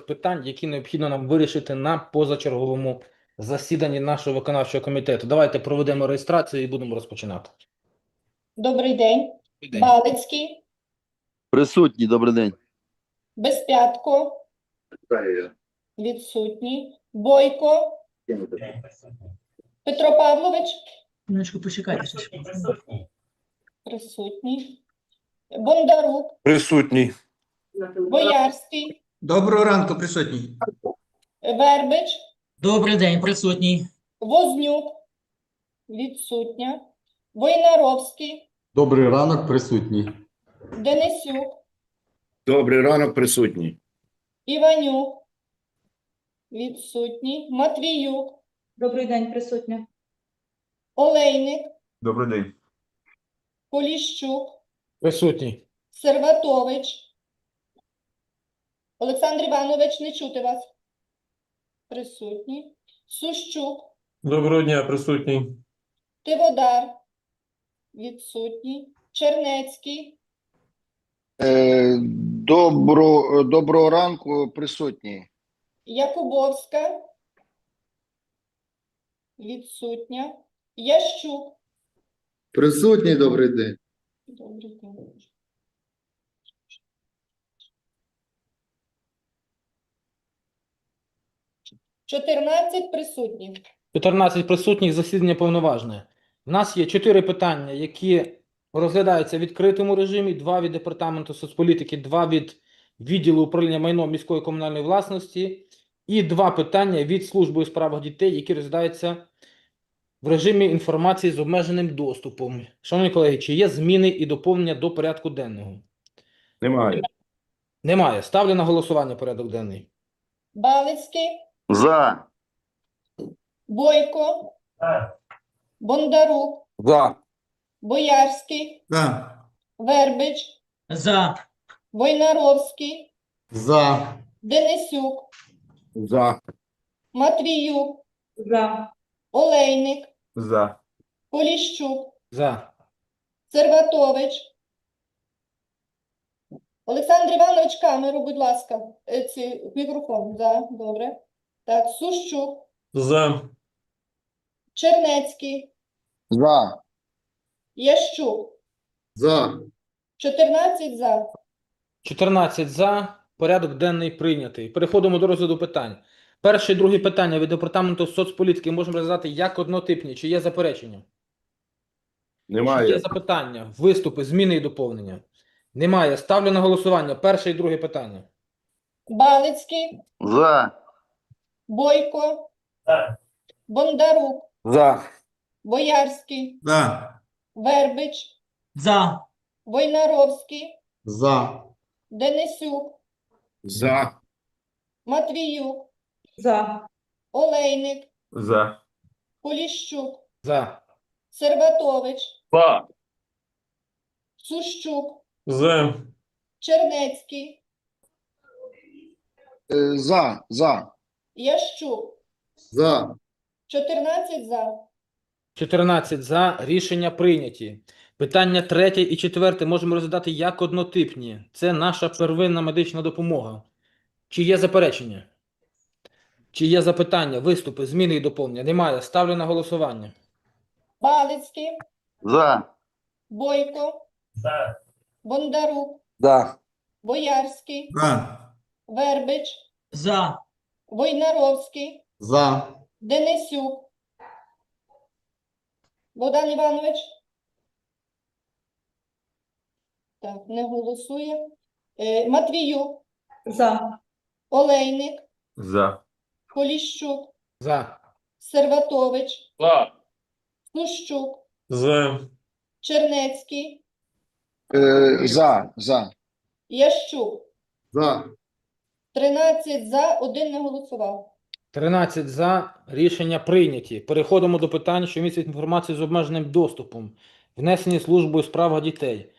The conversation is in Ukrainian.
питань, які необхідно нам вирішити на позачерговому засіданні нашого виконавчого комітету. Давайте проведемо реєстрацію і будемо розпочинати. Добрий день. День. Балицький, Присутній, добрий день. Безпятко, відсутній. Бойко, Петро Павлович, Минуточку, почекайте. присутній. Бондарук, Присутній. Боярський, Доброго ранку, присутній. Вербич, Добрий день, присутній. Вознюк, відсутня. Войнаровський, Добрий ранок, присутній. Денисюк, Добрий ранок, присутній. Іванюк, відсутній. Матвіюк, Добрий день, присутня. Олейник, Добрий день. Поліщук, Присутній. Серватович. Олександр Іванович, не чути вас. Присутній. Сущук, Доброго дня, присутній. Тиводар. Відсутній. Чернецький, Е, добро, доброго ранку, присутній. Якубовська. Відсутня. Ящук. Присутній, добрий день. Добрий день. Чотирнадцять присутніх. 14 присутніх, засідання повноважне. У нас є чотири питання, які розглядаються в відкритому режимі, два від Департаменту соцполітики, два від відділу управління майном міської комунальної власності і два питання від Служби у справах дітей, які розглядаються в режимі інформації з обмеженим доступом. Шановні колеги, чи є зміни і доповнення до порядку денного? Немає. Немає. Ставлю на голосування порядок денний. Балицький, За. Бойко, Бондарук, За. Боярський, За. Вербич, За. Войнаровський, За. Денисюк, За. Матвіюк, За. Олейник, За. Поліщук, За. Серватович. Олександр Іванович, камеру, будь ласка. Е, Ці, мікрофон, да, добре. Так, Сущук, За. Чернецький, За. Ящук. За. 14 за. 14 за. Порядок денний прийнятий. Переходимо до розгляду питань. Перше і друге питання від департаменту соцполітики можемо розглядати як однотипні. Чи є заперечення? Чи є Немає. запитання, виступи, зміни і доповнення? Немає. Ставлю на голосування перше і друге питання. Балицький, За. Бойко, Бондарук, За. Боярський, За. Вербич, За. Войнаровський, За. Денисюк, За. Матвіюк, За. Олейник, За. Поліщук, За. Серватович, За. Сущук, За. Чернецький, Е, За. За. Ящук. За. 14 за. 14 за. Рішення прийняті. Питання третє і четверте можемо розглядати як однотипні. Це наша первинна медична допомога. Чи є заперечення? Чи є запитання, виступи, зміни і доповнення? Немає. Ставлю на голосування. Балицький, За. Бойко, Бондарук, За. Боярський, За. Вербич, За. Войнаровський, За. Денисюк. Богдан Іванович? Так, не голосує. Е, Матвіюк, За. Олейник, За. Поліщук, За. Серватович, За. Сущук, За. Чернецький, Е, За. За. Ящук. За. 13 за, один не голосував. 13 за. Рішення прийняті. Переходимо до питань, що містять інформацію з обмеженим доступом, внесені службою справ дітей.